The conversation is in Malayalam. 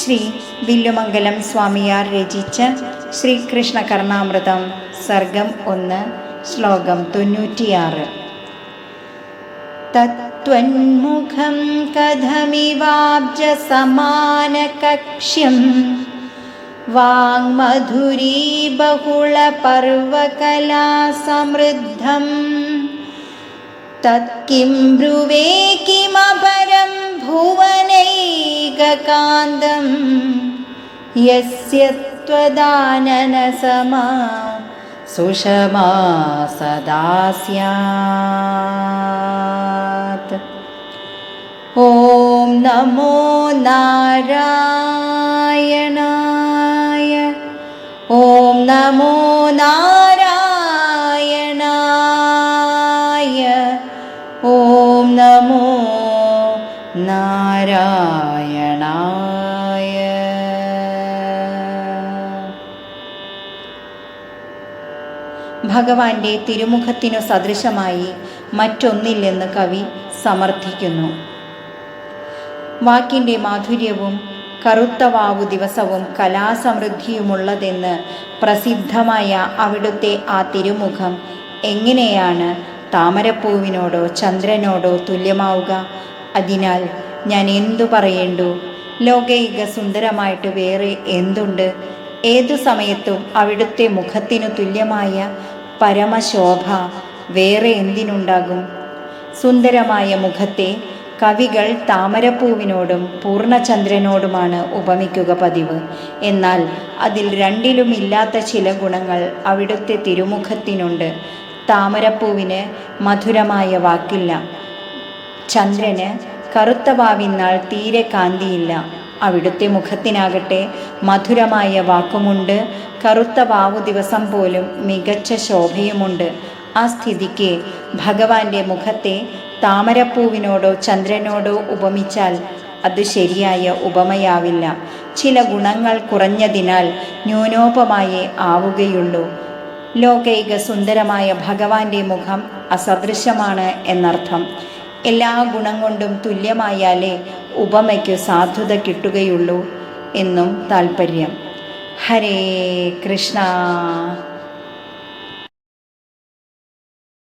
ശ്രീ വില്ലുമംഗലം സ്വാമിയാർ രചിച്ച ശ്രീകൃഷ്ണ കർണാമൃതം സർഗം ഒന്ന് ശ്ലോകം തൊണ്ണൂറ്റിയാറ്. തത്വന്മുഖം കഥമിവാബ്ജസമാനകക്ഷ്യം വാങ്മധുരീ ബഹുളപർവകലാസമൃദ്ധം तत् किं ब्रुवे किमपरं भुवनैककान्दं? यस्य त्वदाननसमा सुषमा सदा स्यात्। ॐ नमो नारायणाय। ॐ नमो नारायण ഓം നമോ നാരായണായ. ഭഗവാന്റെ തിരുമുഖത്തിനു സദൃശമായി മറ്റൊന്നില്ലെന്ന് കവി സമർത്ഥിക്കുന്നു. വാക്കിന്റെ മാധുര്യവും കറുത്തവാവു ദിവസവും കലാസമൃദ്ധിയുമുള്ളതെന്ന് പ്രസിദ്ധമായ അവിടുത്തെ ആ തിരുമുഖം എങ്ങനെയാണ് താമരപ്പൂവിനോടോ ചന്ദ്രനോടോ തുല്യമാവുക. അതിനാൽ ഞാൻ എന്തു പറയേണ്ടു? ലോകൈക സുന്ദരമായിട്ട് വേറെ എന്തുണ്ട്? ഏതു സമയത്തും അവിടുത്തെ മുഖത്തിനു തുല്യമായ പരമശോഭ വേറെ എന്തിനുണ്ടാകും? സുന്ദരമായ മുഖത്തെ കവികൾ താമരപ്പൂവിനോടും പൂർണചന്ദ്രനോടുമാണ് ഉപമിക്കുക പതിവ്. എന്നാൽ അതിൽ രണ്ടിലുമില്ലാത്ത ചില ഗുണങ്ങൾ അവിടുത്തെ തിരുമുഖത്തിനുണ്ട്. താമരപ്പൂവിന് മധുരമായ വാക്കില്ല. ചന്ദ്രന് കറുത്ത വാവിന്നാൽ തീരെ കാന്തിയില്ല. അവിടുത്തെ മുഖത്തിനാകട്ടെ മധുരമായ വാക്കുമുണ്ട്. കറുത്ത വാവു ദിവസം പോലും മികച്ച ശോഭയുമുണ്ട്. ആ സ്ഥിതിക്ക് ഭഗവാന്റെ മുഖത്തെ താമരപ്പൂവിനോടോ ചന്ദ്രനോടോ ഉപമിച്ചാൽ അത് ശരിയായ ഉപമയാവില്ല. ചില ഗുണങ്ങൾ കുറഞ്ഞതിനാൽ ന്യൂനോപമായേ ആവുകയുള്ളൂ. ലോകൈക സുന്ദരമായ ഭഗവാന്റെ മുഖം അസദൃശ്യമാണ് എന്നർത്ഥം. എല്ലാ ഗുണം കൊണ്ടും തുല്യമായാലേ ഉപമയ്ക്കു സാധുത കിട്ടുകയുള്ളൂ എന്നും താൽപ്പര്യം ഹരേ കൃഷ്ണ.